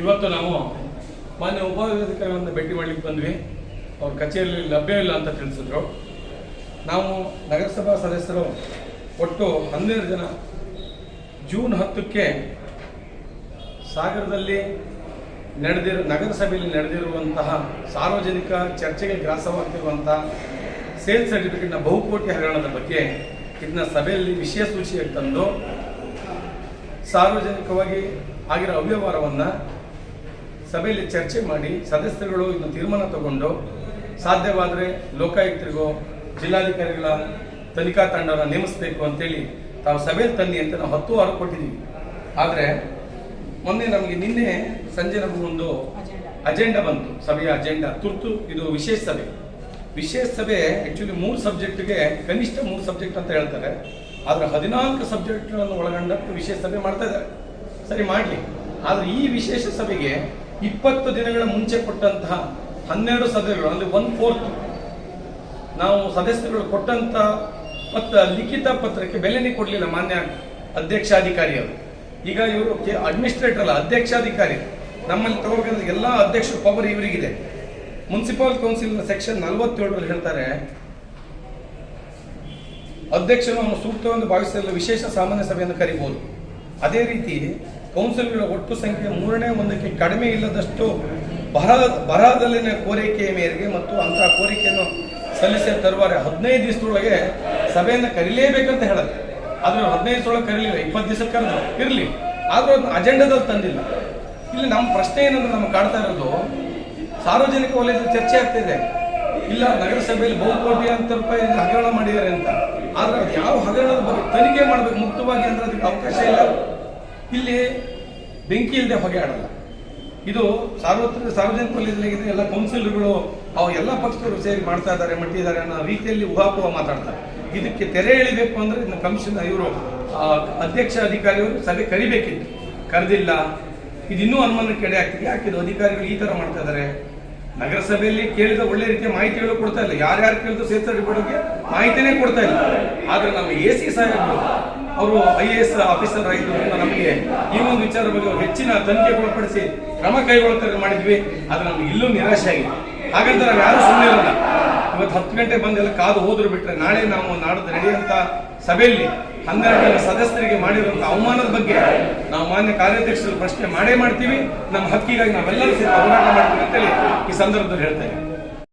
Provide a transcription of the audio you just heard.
ಇವತ್ತು ನಾವು ಮಾನ್ಯ ಉಪಾಧಿಕಾರಿಗಳನ್ನು ಭೇಟಿ ಮಾಡಲಿಕ್ಕೆ ಬಂದ್ವಿ. ಅವ್ರ ಕಚೇರಿಯಲ್ಲಿ ಲಭ್ಯವಿಲ್ಲ ಅಂತ ತಿಳಿಸಿದ್ರು. ನಾವು ನಗರಸಭಾ ಸದಸ್ಯರು ಒಟ್ಟು ಹನ್ನೆರಡು ಜನ. ಜೂನ್ ಹತ್ತಕ್ಕೆ ಸಾಗರದಲ್ಲಿ ನಡೆದಿರೋ, ನಗರಸಭೆಯಲ್ಲಿ ನಡೆದಿರುವಂತಹ ಸಾರ್ವಜನಿಕ ಚರ್ಚೆಗೆ ಗ್ರಾಸವಾಗ್ತಿರುವಂತಹ ಸೇಲ್ ಸರ್ಟಿಫಿಕೇಟ್ನ ಬಹುಕೋಟಿ ಹಗರಣದ ಬಗ್ಗೆ ಇದನ್ನ ಸಭೆಯಲ್ಲಿ ವಿಷಯ ಸೂಚಿಯಾಗಿ ತಂದು ಸಾರ್ವಜನಿಕವಾಗಿ ಆಗಿರೋ ಅವ್ಯವಹಾರವನ್ನು ಸಭೆಯಲ್ಲಿ ಚರ್ಚೆ ಮಾಡಿ ಸದಸ್ಯರುಗಳು ಇನ್ನು ತೀರ್ಮಾನ ತಗೊಂಡು ಸಾಧ್ಯವಾದರೆ ಲೋಕಾಯುಕ್ತರಿಗೋ, ಜಿಲ್ಲಾಧಿಕಾರಿಗಳ ತನಿಖಾ ತಂಡವನ್ನು ನೇಮಿಸಬೇಕು ಅಂತೇಳಿ ತಾವು ಸಭೆಯಲ್ಲಿ ತನ್ನಿ ಅಂತ ನಾವು ಹತ್ತು ವಾರ ಕೊಟ್ಟಿದ್ದೀವಿ ಆದರೆ ಮೊನ್ನೆ ನಮಗೆ ನಿನ್ನೆ ಸಂಜೆ ನಮಗೊಂದು ಅಜೆಂಡಾ ಬಂತು. ಸಭೆಯ ಅಜೆಂಡಾ. ತುರ್ತು ಇದು ವಿಶೇಷ ಸಭೆ. ವಿಶೇಷ ಸಭೆ ಆ್ಯಕ್ಚುಲಿ ಮೂರು ಸಬ್ಜೆಕ್ಟ್ಗೆ ಕನಿಷ್ಠ ಮೂರು ಸಬ್ಜೆಕ್ಟ್ ಅಂತ ಹೇಳ್ತಾರೆ. ಆದರೆ ಹದಿನಾಲ್ಕು ಸಬ್ಜೆಕ್ಟ್ಗಳನ್ನು ಒಳಗೊಂಡಂತೆ ವಿಶೇಷ ಸಭೆ ಮಾಡ್ತಾ ಇದ್ದಾರೆ. ಸರಿ ಮಾಡಲಿ. ಆದರೆ ಈ ವಿಶೇಷ ಸಭೆಗೆ ಇಪ್ಪತ್ತು ದಿನಗಳ ಮುಂಚೆ ಕೊಟ್ಟಂತಹ ಹನ್ನೆರಡು ಸದಸ್ಯರು ಅಲ್ಲಿ ಒನ್ ಫೋರ್ತ್ ನಾವು ಸದಸ್ಯರುಗಳು ಕೊಟ್ಟಂತ ಪತ್ರ, ಲಿಖಿತ ಪತ್ರಕ್ಕೆ ಬೆಲೆನೇ ಕೊಡಲಿಲ್ಲ ಮಾನ್ಯ ಅಧ್ಯಕ್ಷಾಧಿಕಾರಿಯವರು. ಈಗ ಇವರು ಅಡ್ಮಿನಿಸ್ಟ್ರೇಟರ್ ಅಲ್ಲ, ಅಧ್ಯಕ್ಷಾಧಿಕಾರಿ. ನಮ್ಮಲ್ಲಿ ತಗೋಬೇಕಂದ್ರೆ ಎಲ್ಲ ಅಧ್ಯಕ್ಷರ ಪವರ್ ಇವರಿಗಿದೆ. ಮುನ್ಸಿಪಲ್ ಕೌನ್ಸಿಲ್ನ ಸೆಕ್ಷನ್ ನಲವತ್ತೇಳರಲ್ಲಿ ಹೇಳ್ತಾರೆ, ಅಧ್ಯಕ್ಷರು ಅವನು ಸೂಕ್ತವೆಂದು ಭಾವಿಸಲು ವಿಶೇಷ ಸಾಮಾನ್ಯ ಸಭೆಯನ್ನು ಕರೀಬಹುದು ಅದೇ ರೀತಿ ಕೌನ್ಸಿಲ್ಗಳ ಒಟ್ಟು ಸಂಖ್ಯೆ ಮೂರನೇ ಒಂದಕ್ಕೆ ಕಡಿಮೆ ಇಲ್ಲದಷ್ಟು ಬರ ಬರಹದಲ್ಲಿನ ಕೋರಿಕೆಯ ಮೇರೆಗೆ ಮತ್ತು ಅಂತಹ ಕೋರಿಕೆಯನ್ನು ಸಲ್ಲಿಸಿದ ತರುವಾರೆ ಹದಿನೈದು ದಿವಸದೊಳಗೆ ಸಭೆಯನ್ನು ಕರೀಲೇಬೇಕಂತ ಹೇಳುತ್ತೆ ಆದರೆ ಹದಿನೈದು ದಿವಸದೊಳಗೆ ಕರೀಲಿಲ್ಲ, ಇಪ್ಪತ್ತು ದಿವಸಕ್ಕೆ ಕರೆದು ಇರಲಿ. ಆದರೂ ಅದನ್ನ ಅಜೆಂಡಾದಲ್ಲಿ ತಂದಿಲ್ಲ. ಇಲ್ಲಿ ನಮ್ಮ ಪ್ರಶ್ನೆ ಏನಂದ್ರೆ ನಮ್ಗೆ ಕಾಡ್ತಾ ಇರೋದು, ಸಾರ್ವಜನಿಕ ವಲಯದಲ್ಲಿ ಚರ್ಚೆ ಆಗ್ತಿದೆ. ಇಲ್ಲ ನಗರಸಭೆಯಲ್ಲಿ ಬಹುಕೋಟಿ ಅಂತ ರೂಪಾಯಿ ಹಗರಣ ಮಾಡಿದ್ದಾರೆ ಅಂತ. ಆದ್ರೆ ಅದು ಯಾವ ಹಗರಣದ ಬಗ್ಗೆ ತನಿಖೆ ಮಾಡಬೇಕು ಮುಕ್ತವಾಗಿ ಅಂದ್ರೆ ಅದಕ್ಕೆ ಅವಕಾಶ ಇಲ್ಲ. ಇಲ್ಲಿ ಬೆಂಕಿ ಇಲ್ಲದೆ ಹೊಗೆ ಆಡಲ್ಲ. ಇದು ಸಾರ್ವತ್ರಿಕ ಸಾರ್ವಜನಿಕ ವಲಯದಲ್ಲಿ ಎಲ್ಲ ಕೌನ್ಸಿಲರ್ಗಳು ಅವು ಎಲ್ಲ ಪಕ್ಷಗಳು ಸೇರಿ ಮಾಡ್ತಾ ಇದ್ದಾರೆ, ಮಟ್ಟಿದ್ದಾರೆ ಅನ್ನೋ ರೀತಿಯಲ್ಲಿ ಊಹಾಪೋಹ ಮಾತಾಡ್ತಾರೆ. ಇದಕ್ಕೆ ತೆರೆ ಎಳಿಬೇಕು ಅಂದ್ರೆ ಇದನ್ನ ಕಮಿಷನ್ ಇವರು ಅಧ್ಯಕ್ಷ ಅಧಿಕಾರಿಯವರು ಸಭೆ ಕರಿಬೇಕಿತ್ತು. ಕರೆದಿಲ್ಲ. ಇದು ಇನ್ನೂ ಅನುಮಾನಕ್ಕೆ ಎಡೆ ಆಗ್ತಿದೆ ಯಾಕಿದು ಅಧಿಕಾರಿಗಳು ಈ ತರ ಮಾಡ್ತಾ ಇದ್ದಾರೆ? ನಗರಸಭೆಯಲ್ಲಿ ಕೇಳಿದ ಒಳ್ಳೆ ರೀತಿಯ ಮಾಹಿತಿಗಳು ಕೊಡ್ತಾ ಇಲ್ಲ. ಯಾರ್ಯಾರು ಕೇಳಿದ್ರು ಸೇರ್ಸರಿ ಬಗ್ಗೆ ಮಾಹಿತಿನೇ ಕೊಡ್ತಾ ಇಲ್ಲ. ಆದ್ರೆ ನಮ್ಮ ಎ ಸಿ ಸಾಹೇಬರು, ಅವರು ಐ ಎ ಎಸ್ ಆಫೀಸರ್ ಆಗಿದ್ದರಿಂದ ನಮಗೆ ಈ ಒಂದು ವಿಚಾರ ಬಗ್ಗೆ ಅವ್ರು ಹೆಚ್ಚಿನ ತನಿಖೆ ಒಳಪಡಿಸಿ ಕ್ರಮ ಕೈಗೊಳ್ತಾರೆ ಮಾಡಿದ್ವಿ. ಆದ್ರೆ ನಮ್ಗೆ ಇಲ್ಲೂ ನಿರಾಶೆ ಆಗಿದೆ. ಹಾಗಂತ ನಾವು ಯಾರು ಸುಮ್ಮನೆ ಇರಲ್ಲ. ಇವತ್ತು ಹತ್ತು ಗಂಟೆ ಬಂದೆಲ್ಲ ಕಾದು ಹೋದ್ರು ಬಿಟ್ರೆ ನಾಳೆ ನಾವು ನಾಡದ ನಡೆಯುವಂತ ಸಭೆಯಲ್ಲಿ ಹನ್ನೆರಡು ಸದಸ್ಯರಿಗೆ ಮಾಡಿರುವಂತಹ ಅವಮಾನದ ಬಗ್ಗೆ ನಾವು ಮಾನ್ಯ ಕಾರ್ಯಾಧ್ಯಕ್ಷರು ಪ್ರಶ್ನೆ ಮಾಡೇ ಮಾಡ್ತೀವಿ. ನಮ್ಮ ಹಕ್ಕಿಗಾಗಿ ನಾವೆಲ್ಲರೂ ಸೇರಿ ಹೋರಾಟ ಮಾಡ್ತೀವಿ ಅಂತೇಳಿ ಈ ಸಂದರ್ಭದಲ್ಲಿ ಹೇಳ್ತಾ ಇದ್ದೀವಿ